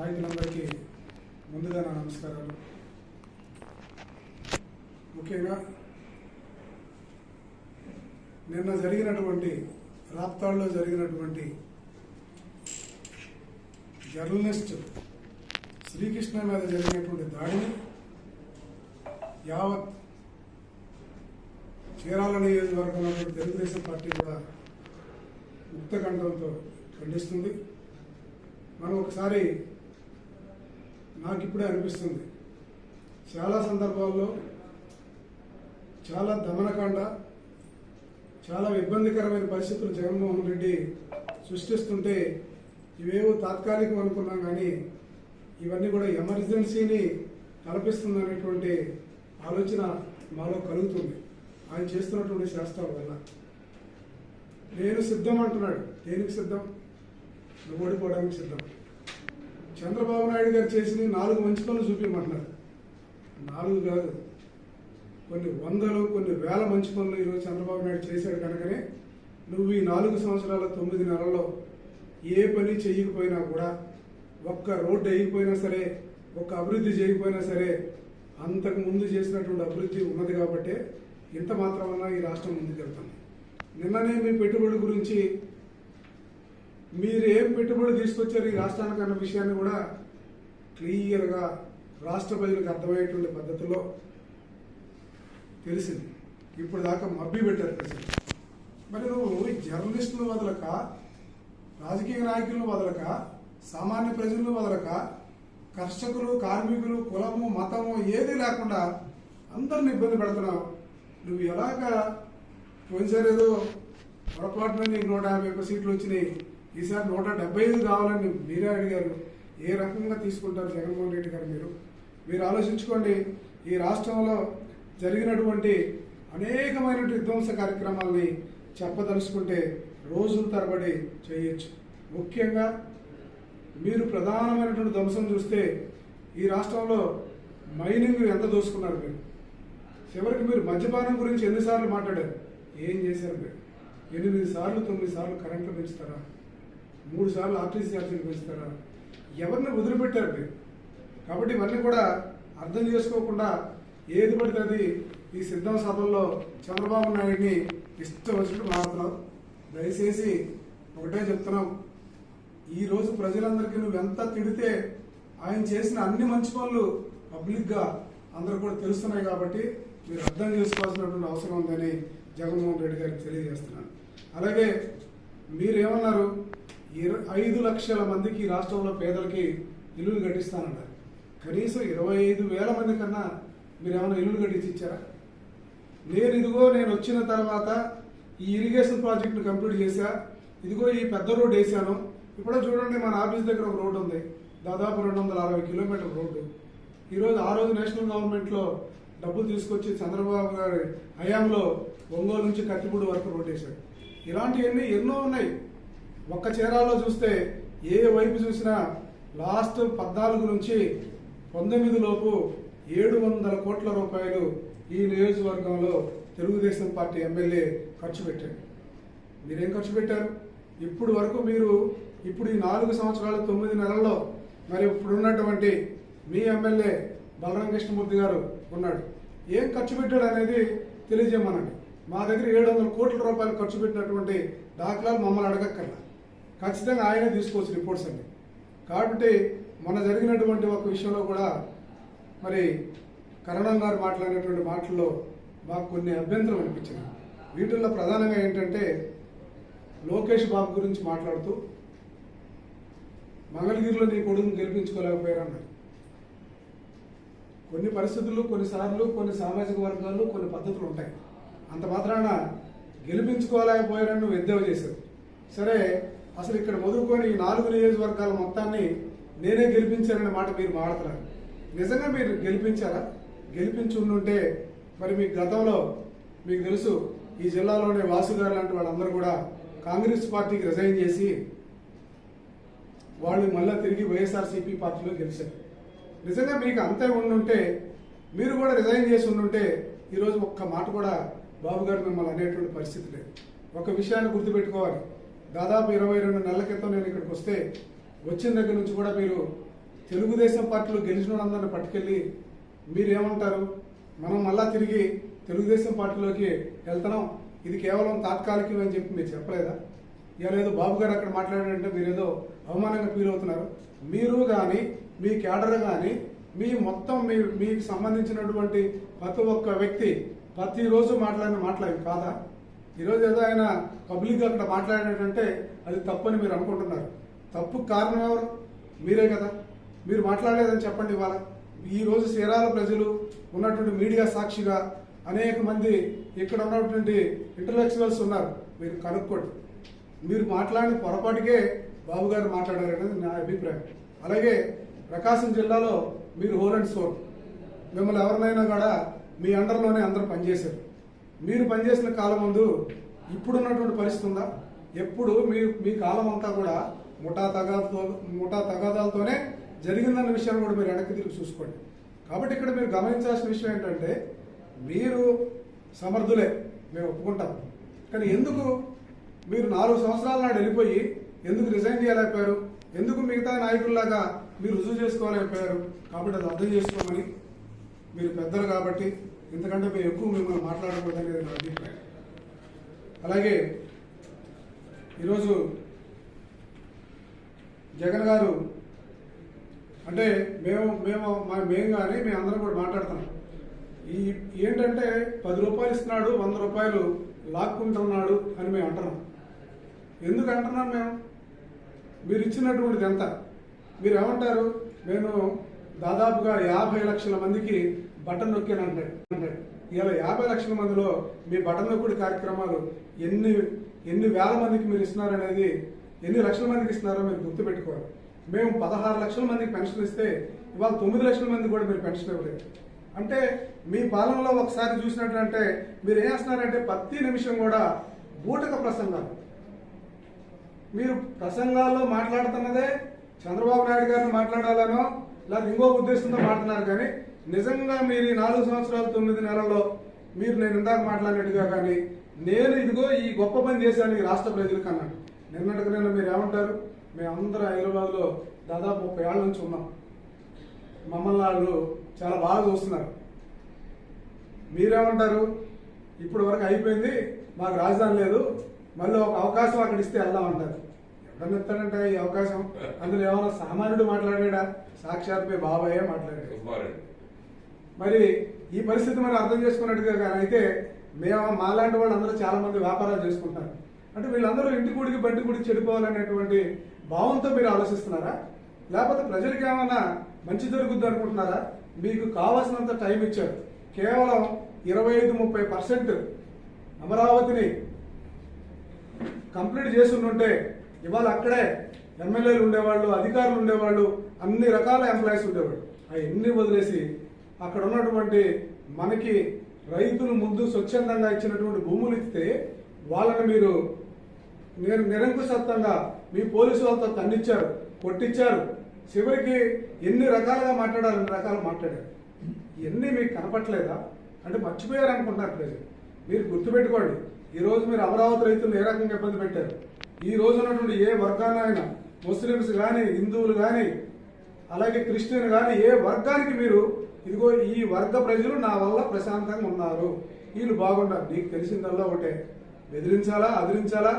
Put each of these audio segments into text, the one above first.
నాయకులందరికీ ముందుగా నా నమస్కారాలు. ముఖ్యంగా నిన్న జరిగినటువంటి రాప్తాడులో జరిగినటువంటి జర్నలిస్ట్ శ్రీకృష్ణ మీద జరిగినటువంటి దాడిని యావత్ చీరాల నియోజకవర్గంలో తెలుగుదేశం పార్టీ కూడా ముక్తకంఠంతో ఖండిస్తుంది. మనం ఒకసారి నాకు ఇప్పుడే అనిపిస్తుంది. చాలా సందర్భాల్లో చాలా దమనకాండ చాలా ఇబ్బందికరమైన పరిస్థితులు జగన్మోహన్ రెడ్డి సృష్టిస్తుంటే ఇవేవో తాత్కాలికం అనుకున్నాం కానీ ఇవన్నీ కూడా ఎమర్జెన్సీని కల్పిస్తుందనేటువంటి ఆలోచన మాలో కలుగుతుంది. ఆయన చేస్తున్నటువంటి శాస్త్రాల వల్ల. నేను సిద్ధం అంటున్నాడు. దేనికి సిద్ధం? నువ్వు ఓడిపోవడానికి సిద్ధం. చంద్రబాబు నాయుడు గారు చేసిన నాలుగు మంచి పనులు చూపించమంటున్నారు నాలుగు కాదు. కొన్ని వందలు కొన్ని వేల మంచి పనులు ఈరోజు చంద్రబాబు నాయుడు చేశాడు కనుకనే నువ్వు ఈ నాలుగు సంవత్సరాల తొమ్మిది నెలల్లో ఏ పని చేయకపోయినా కూడా ఒక్క రోడ్డు వేయకపోయినా సరే ఒక్క అభివృద్ధి చేయకపోయినా సరే అంతకు ముందు చేసినటువంటి అభివృద్ధి ఉన్నది కాబట్టి ఇంత మాత్రమన్నా ఈ రాష్ట్రం ముందుకెళ్తుంది. నిన్ననే మీ పెట్టుబడి గురించి మీరు ఏం పెట్టుబడి తీసుకొచ్చారు ఈ రాష్ట్రానికి అన్న విషయాన్ని కూడా క్లియర్గా రాష్ట్ర ప్రజలకు అర్థమయ్యేటువంటి పద్ధతిలో తెలిసింది. ఇప్పుడు దాకా మబ్బి పెట్టారు ప్రజలు. మరి నువ్వు ఈ జర్నలిస్టులు వదలక రాజకీయ నాయకులను వదలక సామాన్య ప్రజలను వదలక కర్షకులు కార్మికులు కులము మతము ఏది లేకుండా అందరిని ఇబ్బంది పెడుతున్నావు. నువ్వు ఎలాగా పోయినసారి ఏదో పొరపాటున నీకు నూట యాభై ఒక్క సీట్లు వచ్చినాయి. ఈసారి నూట డెబ్బై ఐదు కావాలని మీరే అడిగారు. ఏ రకంగా తీసుకుంటారు జగన్మోహన్ రెడ్డి గారు మీరు? మీరు ఆలోచించుకోండి. ఈ రాష్ట్రంలో జరిగినటువంటి అనేకమైన విధ్వంస కార్యక్రమాల్ని చెప్పదలుచుకుంటే రోజుల తరబడి చేయొచ్చు. ముఖ్యంగా మీరు ప్రధానమైనటువంటి ధ్వంసం చూస్తే ఈ రాష్ట్రంలో మైనింగ్ ఎంత దోసుకున్నారు మీరు? చివరికి మీరు మద్యపానం గురించి ఎన్నిసార్లు మాట్లాడారు? ఏం చేశారు మీరు? ఎనిమిది సార్లు తొమ్మిది సార్లు కరెంట్లు పెంచుతారా? మూడు సార్లు ఆర్టీసీ ఛార్జీలు పెంచుతారా ఎవరిని వదిలిపెట్టారు మీరు? కాబట్టి ఇవన్నీ కూడా అర్థం చేసుకోకుండా ఏది పడితే అది ఈ సిద్ధం సభల్లో చంద్రబాబు నాయుడిని ఇష్టం వచ్చినట్టు మాట్లాడుతున్నావు దయచేసి ఒకటే చెప్తున్నాం. ఈరోజు ప్రజలందరికీ నువ్వు తిడితే ఆయన చేసిన అన్ని మంచి పనులు పబ్లిక్గా అందరూ కూడా తెలుస్తున్నాయి కాబట్టి మీరు అర్థం చేసుకోవాల్సినటువంటి అవసరం ఉందని జగన్మోహన్ రెడ్డి గారికి తెలియజేస్తున్నాను. అలాగే మీరేమన్నారు? ఇర- ఐదు లక్షల మందికి రాష్ట్రంలో పేదలకి ఇల్లులు కట్టిస్తానన్నారు. కనీసం ఇరవై ఐదు వేల మంది కన్నా మీరు ఏమైనా ఇల్లులు కట్టించి ఇచ్చారా? నేను ఇదిగో నేను వచ్చిన తర్వాత ఈ ఇరిగేషన్ ప్రాజెక్టును కంప్లీట్ చేశా. ఇదిగో ఈ పెద్ద రోడ్డు వేసాను ఇప్పుడు చూడండి మన ఆఫీస్ దగ్గర ఒక రోడ్డు ఉంది. దాదాపు రెండు వందల అరవై కిలోమీటర్ రోడ్డు. ఈరోజు ఆ రోజు నేషనల్ గవర్నమెంట్లో డబ్బులు తీసుకొచ్చి చంద్రబాబు గారి హయాంలో ఒంగోలు నుంచి కత్తిపూడి వరకు రోడ్డు వేశాడు ఇలాంటివన్నీ ఎన్నో ఉన్నాయి. ఒక్క చీరాల్లో చూస్తే ఏ వైపు చూసినా లాస్ట్ పద్నాలుగు నుంచి పంతొమ్మిది లోపు ఏడు వందల కోట్ల రూపాయలు ఈ నియోజకవర్గంలో తెలుగుదేశం పార్టీ ఎమ్మెల్యే ఖర్చు పెట్టారు. మీరేం ఖర్చు పెట్టారు? ఇప్పుడు వరకు మీరు ఇప్పుడు ఈ నాలుగు సంవత్సరాల తొమ్మిది నెలల్లో మరి ఇప్పుడున్నటువంటి మీ ఎమ్మెల్యే బలరామ కృష్ణమూర్తి గారు ఉన్నాడు. ఏం ఖర్చు పెట్టాడు అనేది తెలియజేయమనండి. మా దగ్గర ఏడు వందల కోట్ల రూపాయలు ఖర్చు పెట్టినటువంటి దాఖలాలు మమ్మల్ని అడగక్కర్లా. ఖచ్చితంగా ఆయనే తీసుకోవచ్చు రిపోర్ట్స్ అన్ని. కాబట్టి మొన్న జరిగినటువంటి ఒక విషయంలో కూడా మరి కరణం గారు మాట్లాడినటువంటి మాటల్లో మాకు కొన్ని అభ్యంతరం అనిపించింది. వీటిల్లో ప్రధానంగా ఏంటంటే లోకేష్ బాబు గురించి మాట్లాడుతూ మంగళగిరిలో నీ కొడుకుని గెలిపించుకోలేకపోయారన్నారు కొన్ని పరిస్థితులు కొన్నిసార్లు కొన్ని సామాజిక వర్గాలు కొన్ని పద్ధతులు ఉంటాయి. అంత మాత్రాన గెలిపించుకోలేకపోయారని నువ్వు ఎద్దేవా చేశావు. సరే అసలు ఇక్కడ మొదలుకొని ఈ నాలుగు నియోజకవర్గాల మొత్తాన్ని నేనే గెలిపించాననే మాట మీరు మాడుతున్నారు నిజంగా మీరు గెలిపించారా? గెలిపించి ఉండుంటే మరి మీ గతంలో మీకు తెలుసు ఈ జిల్లాలోనే వాసు గారు లాంటి వాళ్ళందరూ కూడా కాంగ్రెస్ పార్టీకి రిజైన్ చేసి వాళ్ళు మళ్ళీ తిరిగి వైఎస్ఆర్సీపీ పార్టీలో గెలిచారు. నిజంగా మీకు అంతే ఉండుంటే మీరు కూడా రిజైన్ చేసి ఉండుంటే ఈరోజు ఒక్క మాట కూడా బాబు గారు మిమ్మల్ని అనేటువంటి పరిస్థితి లేదు. ఒక విషయాన్ని గుర్తుపెట్టుకోవాలి. దాదాపు ఇరవై రెండు నెలల క్రితం నేను ఇక్కడికి వస్తే వచ్చిన దగ్గర నుంచి కూడా మీరు తెలుగుదేశం పార్టీలో గెలిచిన వాళ్ళందరిని పట్టుకెళ్ళి మీరేమంటారు? మనం మళ్ళా తిరిగి తెలుగుదేశం పార్టీలోకి వెళ్తున్నాం. ఇది కేవలం తాత్కాలికం అని చెప్పి మీరు చెప్పలేదా? ఏదో బాబు గారు అక్కడ మాట్లాడారంటే మీరు ఏదో అవమానంగా ఫీల్ అవుతున్నారు. మీరు కానీ మీ క్యాడర్ కానీ మీ మొత్తం మీ మీకు సంబంధించినటువంటి ప్రతి ఒక్క వ్యక్తి ప్రతిరోజు మాట్లాడిన మాట్లాడి కాదా? ఈరోజు ఏదో ఆయన పబ్లిక్ అక్కడ మాట్లాడాడంటే అది తప్పని మీరు అనుకుంటున్నారు. తప్పు కారణం ఎవరు? మీరే కదా. మీరు మాట్లాడలేదని చెప్పండి ఇవాళ. ఈరోజు సీరాల చీరాల ప్రజలు ఉన్నటువంటి మీడియా సాక్షిగా అనేక మంది ఇక్కడ ఉన్నటువంటి ఇంటలెక్చువల్స్ ఉన్నారు. మీరు కనుక్కోండి. మీరు మాట్లాడిన పొరపాటుకే బాబు గారు మాట్లాడారనేది నా అభిప్రాయం. అలాగే ప్రకాశం జిల్లాలో మీరు హోల్ అండ్ సోల్. మిమ్మల్ని ఎవరినైనా కూడా మీ అండర్లోనే అందరూ పనిచేశారు. మీరు పనిచేసిన కాలం ముందు ఇప్పుడున్నటువంటి పరిస్థితి ఉందా? ఎప్పుడు మీ మీ కాలం అంతా కూడా ముఠా తగాదాలతో ముఠా తగాదాలతోనే జరిగిందన్న విషయాన్ని కూడా మీరు వెనక్కి తిరిగి చూసుకోండి. కాబట్టి ఇక్కడ మీరు గమనించాల్సిన విషయం ఏంటంటే మీరు సమర్థులే మేము ఒప్పుకుంటాం. కానీ ఎందుకు మీరు నాలుగు సంవత్సరాల నాడు వెళ్ళిపోయి ఎందుకు రిజైన్ చేయలేకపోయారు? ఎందుకు మిగతా నాయకుల్లాగా మీరు రుజువు చేసుకోలేకపోయారు? కాబట్టి అది అర్థం చేసుకోమని మీరు పెద్దలు కాబట్టి ఇంతకంటే మేము ఎక్కువ మిమ్మల్ని మాట్లాడకూడదు అనేది నా అభిప్రాయం. అలాగే ఈరోజు జగన్ గారు అంటే మేము మేము మా- మేము కానీ మేము అందరం కూడా మాట్లాడుతున్నాం. ఈ ఏంటంటే పది రూపాయలు ఇస్తున్నాడు వంద రూపాయలు లాక్కుంటున్నాడు అని మేము అంటున్నాం. ఎందుకు అంటున్నాం మేము? మీరు ఇచ్చినటువంటిది ఎంత? మీరు ఏమంటారు? నేను దాదాపుగా యాభై లక్షల మందికి బటన్ నొక్కాను అంటాడు అంటాడు ఇలా యాభై లక్షల మందిలో మీ బటన్ నొక్కుడు కార్యక్రమాలు ఎన్ని ఎన్ని వేల మందికి మీరు ఇస్తున్నారనేది ఎన్ని లక్షల మందికి ఇస్తున్నారో మీరు గుర్తుపెట్టుకోవాలి. మేము పదహారు లక్షల మందికి పెన్షన్ ఇస్తే ఇవాళ తొమ్మిది లక్షల మంది కూడా మీరు పెన్షన్ ఇవ్వలేదు. అంటే మీ పాలనలో ఒకసారి చూసినట్లంటే మీరు ఏం చేస్తున్నారంటే ప్రతి నిమిషం కూడా బూటక ప్రసంగాలు. మీరు ప్రసంగాల్లో మాట్లాడుతున్నదే చంద్రబాబు నాయుడు గారిని మాట్లాడాలనో లేదా ఇంకో ఉద్దేశంతో మాట్లాడుతున్నారు కానీ నిజంగా మీరు ఈ నాలుగు సంవత్సరాలు తొమ్మిది నెలల్లో మీరు నేను ఇందాక మాట్లాడినట్టుగా కానీ నేను ఇదిగో ఈ గొప్ప పని చేశాను ఈ రాష్ట్ర ప్రజలకు అన్నాడు. నిన్నటికి నిన్న మీరు ఏమంటారు? మేమందరం హైదరాబాద్లో దాదాపు ముప్పై ఏళ్ళ నుంచి ఉన్నాం. మమ్మల్ని వాళ్ళు చాలా బాగా చూస్తున్నారు. మీరేమంటారు? ఇప్పుడు వరకు అయిపోయింది మాకు రాజధాని లేదు మళ్ళీ ఒక అవకాశం అక్కడ ఇస్తే వెళ్దాం అంటారు. ఎవడన్నా ఇస్తాడంటే ఈ అవకాశం? అందులో ఏమైనా సామాన్యుడు మాట్లాడాడా? సాక్షాత్ బాబాయే మాట్లాడాడు. మరి ఈ పరిస్థితి మనం అర్థం చేసుకున్నట్టుగా కానీ అయితే మేము మాలాంటి వాళ్ళు అందరూ చాలా మంది వ్యాపారాలు చేసుకుంటారు అంటే వీళ్ళందరూ ఇంటి గుడికి బండి గుడికి చెడిపోవాలనేటువంటి భావంతో మీరు ఆలోచిస్తున్నారా? లేకపోతే ప్రజలకు ఏమన్నా మంచి జరుగుద్ది అనుకుంటున్నారా? మీకు కావాల్సినంత టైం ఇచ్చారు. కేవలం ఇరవై ఐదు ముప్పై పర్సెంట్ అమరావతిని కంప్లీట్ చేస్తుంటే ఇవాళ అక్కడే ఎమ్మెల్యేలు ఉండేవాళ్ళు అధికారులు ఉండేవాళ్ళు అన్ని రకాల ఎంప్లాయీస్ ఉండేవాళ్ళు. అవన్నీ వదిలేసి అక్కడ ఉన్నటువంటి మనకి రైతులు ముందు స్వచ్ఛందంగా ఇచ్చినటువంటి భూములు ఇస్తే వాళ్ళని మీరు నేను నిరంకుశత్వంగా మీ పోలీసు వాళ్ళతో తన్నిచ్చారు కొట్టించారు చివరికి ఎన్ని రకాలుగా మాట్లాడాలి అన్ని రకాలు మాట్లాడారు? ఇవన్నీ మీకు కనపట్లేదా అంటే మర్చిపోయారు అనుకుంటున్నారు ప్రజలు. మీరు గుర్తుపెట్టుకోండి ఈరోజు మీరు అమరావతి రైతులు ఏ రకంగా ఇబ్బంది పెట్టారు? ఈ రోజు ఉన్నటువంటి ఏ వర్గాన్నైనా ముస్లిమ్స్ కానీ హిందువులు కానీ అలాగే క్రిస్టియన్ కానీ ఏ వర్గానికి మీరు ఇదిగో ఈ వర్గ ప్రజలు నా వల్ల ప్రశాంతంగా ఉన్నారు. వీళ్ళు బాగున్నారు. నీకు తెలిసిందల్లా ఒకటే. బెదిరించాలా? అదిరించాలా?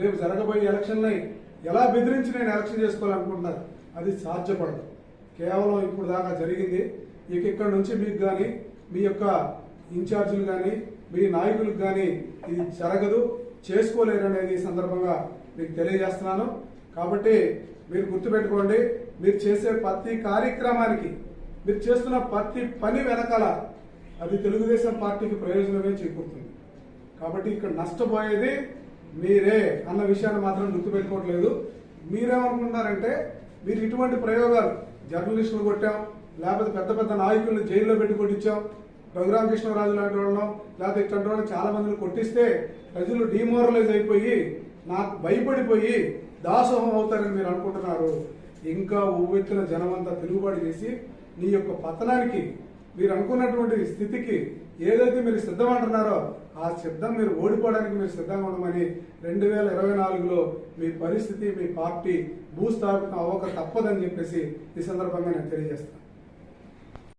రేపు జరగబోయే ఎలక్షన్లై ఎలా బెదిరించి నేను ఎలక్షన్ చేసుకోవాలనుకుంటున్నారు అది సాధ్యపడదు. కేవలం ఇప్పుడు దాకా జరిగింది. ఇక ఇక్కడ నుంచి మీకు కానీ మీ యొక్క ఇన్ఛార్జీలు కానీ మీ నాయకులకు కానీ ఇది జరగదు. చేసుకోలేరు అనేది ఈ సందర్భంగా మీకు తెలియజేస్తున్నాను. కాబట్టి మీరు గుర్తుపెట్టుకోండి. మీరు చేసే ప్రతి కార్యక్రమానికి మీరు చేస్తున్న ప్రతి పని వెనకాల అది తెలుగుదేశం పార్టీకి ప్రయోజనమే చేకూరుతుంది. కాబట్టి ఇక్కడ నష్టపోయేది మీరే అన్న విషయాన్ని మాత్రం గుర్తుపెట్టుకోవట్లేదు. మీరేమనుకుంటున్నారంటే మీరు ఇటువంటి ప్రయోగాలు జర్నలిస్టులు కొట్టాం లేకపోతే పెద్ద పెద్ద నాయకులను జైల్లో పెట్టి కొట్టించాం రఘురామ కృష్ణరాజు లాంటి వాళ్ళం లేకపోతే ఇట్లాంటి వాళ్ళు చాలా మందిని కొట్టిస్తే ప్రజలు డిమోరలైజ్ అయిపోయి నాకు భయపడిపోయి దాసోహం అవుతారని మీరు అనుకుంటున్నారు. ఇంకా ఉవ్వెత్తున జనమంతా తిరుగుబాటు చేసి నీ యొక్క పతనానికి మీరు అనుకున్నటువంటి స్థితికి ఏదైతే మీరు సిద్ధమంటున్నారో ఆ సిద్ధం మీరు ఓడిపోవడానికి మీరు సిద్ధంగా ఉండమని రెండు వేల ఇరవై నాలుగులో మీ పరిస్థితి మీ పార్టీ భూస్థాపితం అవ్వక తప్పదని చెప్పేసి ఈ సందర్భంగా నేను తెలియజేస్తాను